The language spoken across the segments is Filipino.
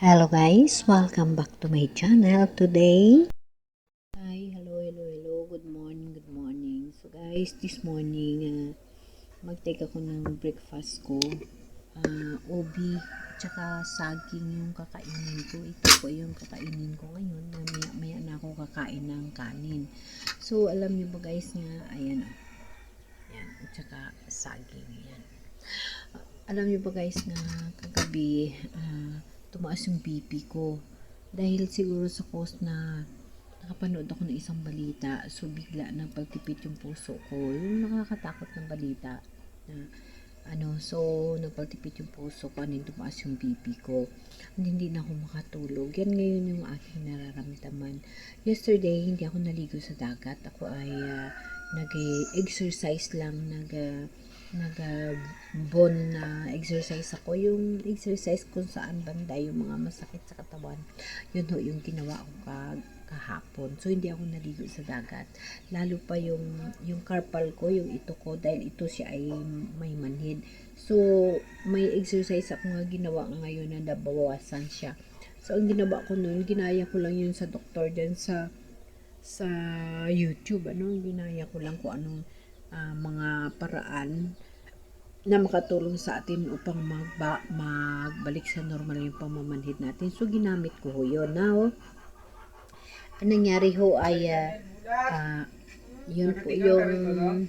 Hello guys, welcome back to my channel today. Hi, hello, hello, hello. Good morning, good morning. So guys, this morning uh, mag-take ako ng breakfast ko. Uh, obi tsaka saging yung kakainin ko. Ito po yung kakainin ko ngayon. Maya, maya na ako kakain ng kanin. So, alam niyo ba guys nga, ayan o. Yan, tsaka saging. Yan. Uh, alam niyo ba guys na kagabi, ah, tumaas yung BP ko. Dahil siguro sa cause na nakapanood ako ng isang balita, so bigla na pagtipid yung puso ko. Yung nakakatakot na balita na ano, so nagpagtipid yung puso ko, yung tumaas yung BP ko. And hindi na ako makatulog. Yan ngayon yung aking nararamdaman. Yesterday, hindi ako naligo sa dagat. Ako ay ah, nag-exercise lang, nag ah, nag ah, bon na exercise ako. Yung exercise kung saan banda yung mga masakit sa katawan. Yun ho, yung ginawa ko ka, kahapon. So, hindi ako naligo sa dagat. Lalo pa yung, yung carpal ko, yung ito ko, dahil ito siya ay may manhid. So, may exercise ako nga ginawa ngayon na nabawasan siya. So, ang ginawa ko noon, ginaya ko lang yun sa doktor dyan sa sa YouTube. Ano, ginaya ko lang kung anong ah, mga paraan na makatulong sa atin upang magba, magbalik sa normal yung pamamanhid natin. So, ginamit ko ho yun. Now, ang nangyari ho ay ah, ah, yun po yung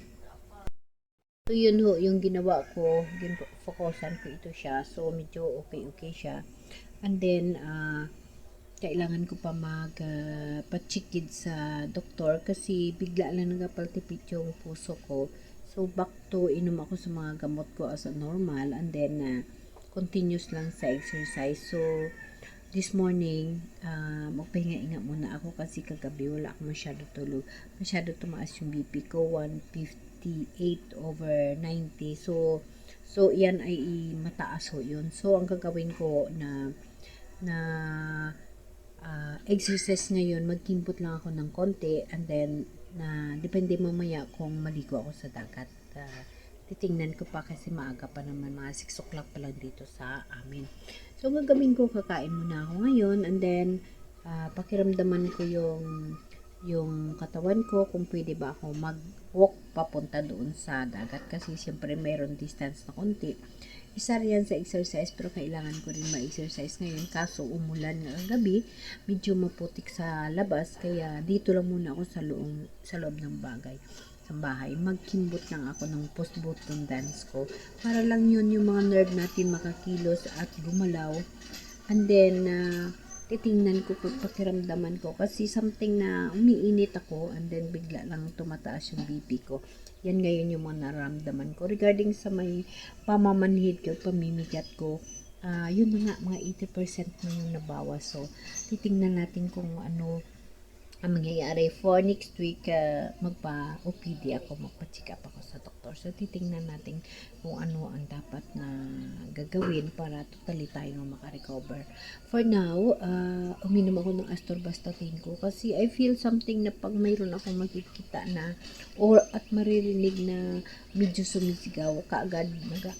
so yun ho yung ginawa ko po, focusan ko ito siya so medyo okay okay siya and then ah, kailangan ko pa mag ah, pa-checkid sa doktor kasi bigla lang nagapaltipid yung puso ko so back to inom ako sa mga gamot ko as a normal and then ah, continuous lang sa exercise so this morning, uh, magpahinga-inga muna ako kasi kagabi wala ako masyado tulog. Masyado tumaas yung BP ko, 158 over 90. So, so yan ay mataas ho yun. So, ang gagawin ko na na ah, exercise ngayon, magkimpot lang ako ng konti and then na depende mamaya kung maligo ako sa dagat. Ah, titingnan ko pa kasi maaga pa naman, mga 6 o'clock pa lang dito sa amin. So, gagawin ko, kakain muna ako ngayon and then ah, pakiramdaman ko yung yung katawan ko kung pwede ba ako mag-walk papunta doon sa dagat kasi siyempre mayroon distance na konti. Isa riyan sa exercise pero kailangan ko rin ma-exercise ngayon. Kaso umulan na ang gabi, medyo maputik sa labas kaya dito lang muna ako sa loob, sa loob ng bagay sa bahay, magkimbot lang ako ng post-button dance ko para lang yun yung mga nerve natin makakilos at gumalaw. And then uh, titingnan ko kung pakiramdaman ko. Kasi something na umiinit ako and then bigla lang tumataas yung BP ko. Yan ngayon yung mga nararamdaman ko. Regarding sa may pamamanhid ko pamimigat ko ah yun na nga mga 80% na yung nabawas. So titingnan natin kung ano ang mangyayari for next week uh, magpa-OPD ako, magpa-check up ako sa doktor. So, titingnan natin kung ano ang dapat na gagawin para totally tayo makarecover. For now, uh, uminom ako ng astorvastatin ko kasi I feel something na pag mayroon akong makikita na or at maririnig na medyo sumisigaw, kaagad naga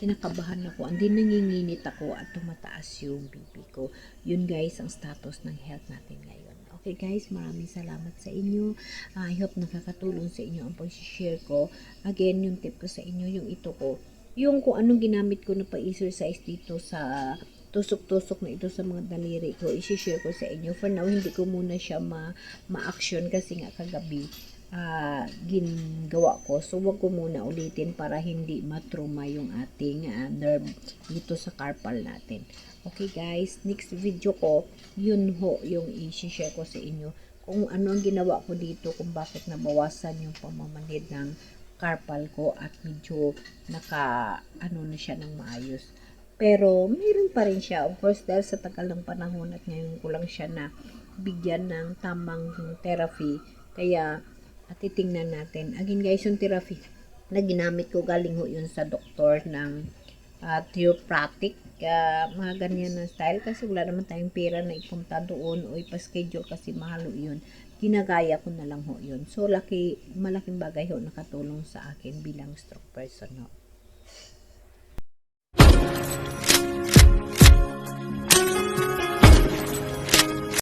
kinakabahan ako, hindi nanginginit ako at tumataas yung BP ko. Yun guys, ang status ng health natin ngayon. Okay guys, maraming salamat sa inyo. Uh, I hope nakakatulong sa inyo ang pag-share ko. Again, yung tip ko sa inyo, yung ito ko. Yung kung anong ginamit ko na pa-exercise dito sa tusok-tusok na ito sa mga daliri ko, isi-share ko sa inyo. For now, hindi ko muna siya ma- ma-action kasi nga kagabi uh, gingawa ko. So, wag ko muna ulitin para hindi matruma yung ating uh, nerve dito sa carpal natin. Okay guys, next video ko, yun ho yung i-share ko sa inyo kung ano ang ginawa ko dito, kung bakit nabawasan yung pamamanid ng carpal ko at medyo naka ano na siya ng maayos. Pero mayroon pa rin siya. Of course, dahil sa tagal ng panahon at ngayon ko lang siya na bigyan ng tamang therapy. Kaya at titingnan natin. Again guys, yung therapy na ginamit ko galing ho yun sa doktor ng uh, chiropractic uh, mga ganyan na style. Kasi wala naman tayong pera na ipunta doon. O ipa-schedule kasi mahalo yun. Ginagaya ko na lang ho yun. So laki, malaking bagay ho nakatulong sa akin bilang stroke person ho